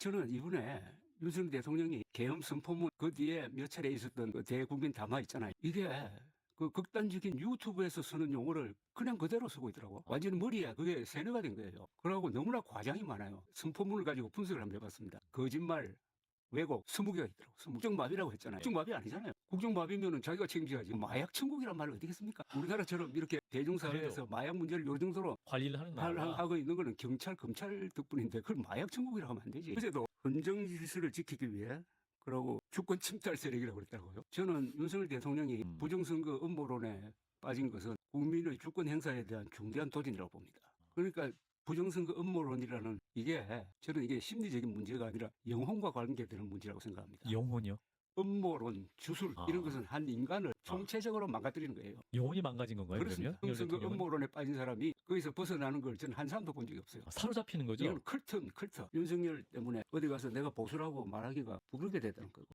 저는 이번에 윤석열 대통령이 계엄 선포문 그 뒤에 몇 차례 있었던 그 대국민 담화 있잖아요. 이게 그 극단적인 유튜브에서 쓰는 용어를 그냥 그대로 쓰고 있더라고. 완전 머리에 그게 세뇌가 된 거예요. 그러고 너무나 과장이 많아요. 선포문을 가지고 분석을 한번 해봤습니다. 거짓말, 왜곡, 스무 개가 있더라고. 국정마비라고 했잖아요. 국정마비 아니잖아요. 국정마비면은 자기가 책임져야지. 마약 천국이란 말을 어떻게 습니까? 우리나라처럼 이렇게 대중사회에서 마약 문제를 요 정도로 관리를 하는 할- 나라. 하고 있는 거는 경찰, 검찰 덕분인데 그걸 마약 천국이라고 하면 안 되지. 그제도 헌정 질서를 지키기 위해 그러고 주권 침탈 세력이라고 그랬다고요. 저는 윤석열 대통령이 음. 부정선거 음모론에 빠진 것은 국민의 주권 행사에 대한 중대한 도전이라고 봅니다. 그러니까 부정선거 음모론이라는 이게 저는 이게 심리적인 문제가 아니라 영혼과 관계되는 문제라고 생각합니다. 영혼이요? 음모론, 주술 아. 이런 것은 한 인간을 총체적으로 망가뜨리는 거예요. 영혼이 망가진 건가요? 그렇습니다. 그러면? 부정선거 대통령은? 음모론에 빠진 사람이 거기서 벗어나는 걸 저는 한 사람도 본 적이 없어요. 아, 사로잡히는 거죠? 이건 클턴, 클터. 윤석열 때문에 어디 가서 내가 보수라고 말하기가 부끄럽게 됐다는 거고.